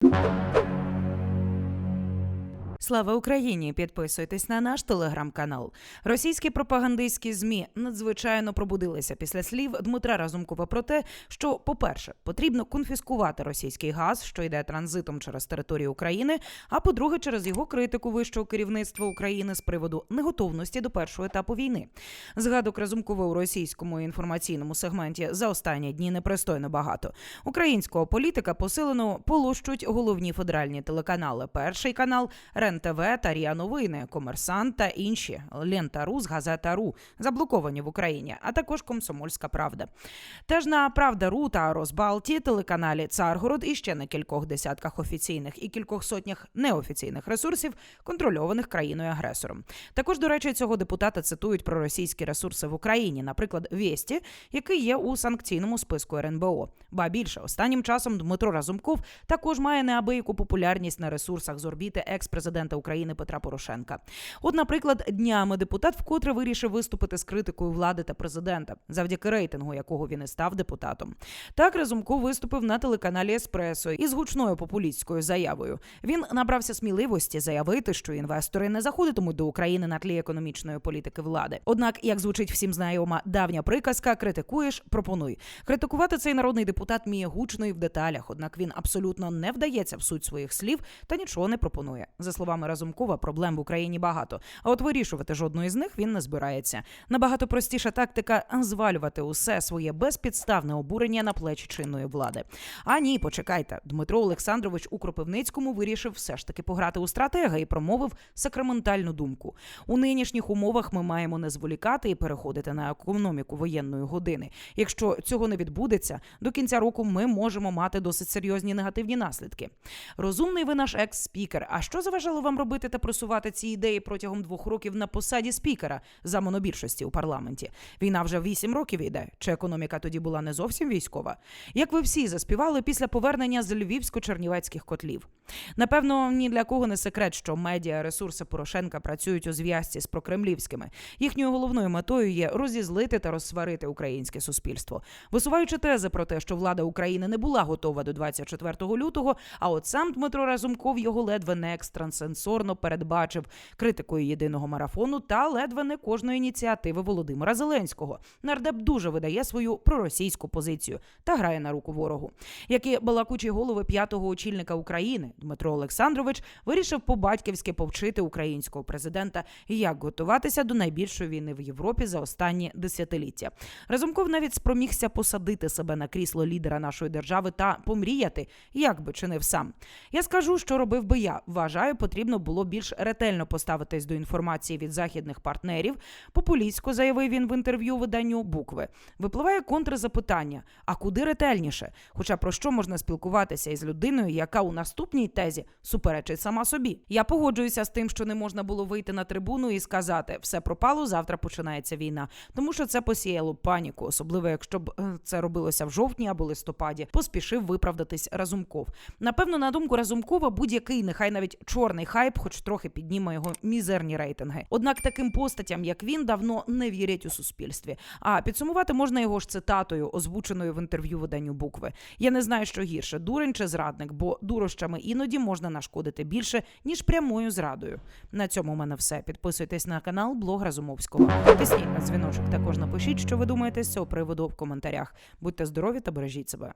you. Слава Україні! Підписуйтесь на наш телеграм-канал. Російські пропагандистські змі надзвичайно пробудилися після слів Дмитра Разумкова про те, що, по-перше, потрібно конфіскувати російський газ, що йде транзитом через територію України. А по-друге, через його критику вищого керівництва України з приводу неготовності до першого етапу війни. Згадок Разумкова у російському інформаційному сегменті за останні дні непристойно багато. Українського політика посилено полощуть головні федеральні телеканали. Перший канал РЕН ТВ та РІА Новини, Комерсант та інші Лента Рус, Газета Ру заблоковані в Україні, а також Комсомольська Правда. Теж на Правда Ру та Росбалті, телеканалі Царгород і ще на кількох десятках офіційних і кількох сотнях неофіційних ресурсів, контрольованих країною агресором. Також, до речі, цього депутата цитують про російські ресурси в Україні, наприклад, Вєсті, який є у санкційному списку РНБО. Ба більше останнім часом Дмитро Разумков також має неабияку популярність на ресурсах з орбіти екс-президента України Петра Порошенка. От, наприклад, днями депутат вкотре вирішив виступити з критикою влади та президента, завдяки рейтингу, якого він і став депутатом. Так Разумков виступив на телеканалі Еспресо із гучною популістською заявою. Він набрався сміливості заявити, що інвестори не заходитимуть до України на тлі економічної політики влади. Однак, як звучить всім знайома давня приказка, критикуєш, пропонуй. Критикувати цей народний депутат вміє гучно і в деталях, однак він абсолютно не вдається в суть своїх слів та нічого не пропонує. За словами Разумкова, проблем в Україні багато. А от вирішувати жодної з них він не збирається. Набагато простіша тактика звалювати усе своє безпідставне обурення на плечі чинної влади. А ні, почекайте. Дмитро Олександрович у Кропивницькому вирішив все ж таки пограти у стратега і промовив сакраментальну думку. У нинішніх умовах ми маємо не зволікати і переходити на економіку воєнної години. Якщо цього не відбудеться, до кінця року ми можемо мати досить серйозні негативні наслідки. Розумний ви наш екс-спікер. А що заважало вам робити та просувати ці ідеї протягом двох років на посаді спікера за монобільшості у парламенті? Війна вже вісім років йде. Чи економіка тоді була не зовсім військова? Як ви всі заспівали після повернення з львівсько-чернівецьких котлів? Напевно, ні для кого не секрет, що медіа ресурси Порошенка працюють у зв'язці з прокремлівськими. Їхньою головною метою є розізлити та розсварити українське суспільство, висуваючи тези про те, що влада України не була готова до 24 лютого. А от сам Дмитро Разумков його ледве не екстрасенсорно передбачив критикою єдиного марафону та ледве не кожної ініціативи Володимира Зеленського. Нардеп дуже видає свою проросійську позицію та грає на руку ворогу. Як і балакучі голови п'ятого очільника України Дмитро Олександрович вирішив по-батьківськи повчити українського президента, як готуватися до найбільшої війни в Європі за останні десятиліття. Разумков навіть спромігся посадити себе на крісло лідера нашої держави та помріяти, як би чинив сам. Я скажу, що робив би я. Вважаю, потрібно було більш ретельно поставитись до інформації від західних партнерів. Популістсько заявив він в інтерв'ю виданню букви. Випливає контрзапитання: а куди ретельніше? Хоча про що можна спілкуватися із людиною, яка у наступній тезі суперечить сама собі? Я погоджуюся з тим, що не можна було вийти на трибуну і сказати все пропало, завтра починається війна, тому що це посіяло паніку, особливо якщо б е, це робилося в жовтні або листопаді. Поспішив виправдатись Разумков. Напевно, на думку Разумкова, будь-який, нехай навіть чорний хайп, хоч трохи підніме його мізерні рейтинги. Однак таким постатям, як він, давно не вірять у суспільстві. А підсумувати можна його ж цитатою, озвученою в інтерв'ю виданню букви. Я не знаю, що гірше, дурень чи зрадник, бо дурощами іноді можна нашкодити більше ніж прямою зрадою. На цьому у мене все. Підписуйтесь на канал Блог Разумовського. Тисніть на дзвіночок. Також напишіть, що ви думаєте з цього приводу в коментарях. Будьте здорові та бережіть себе.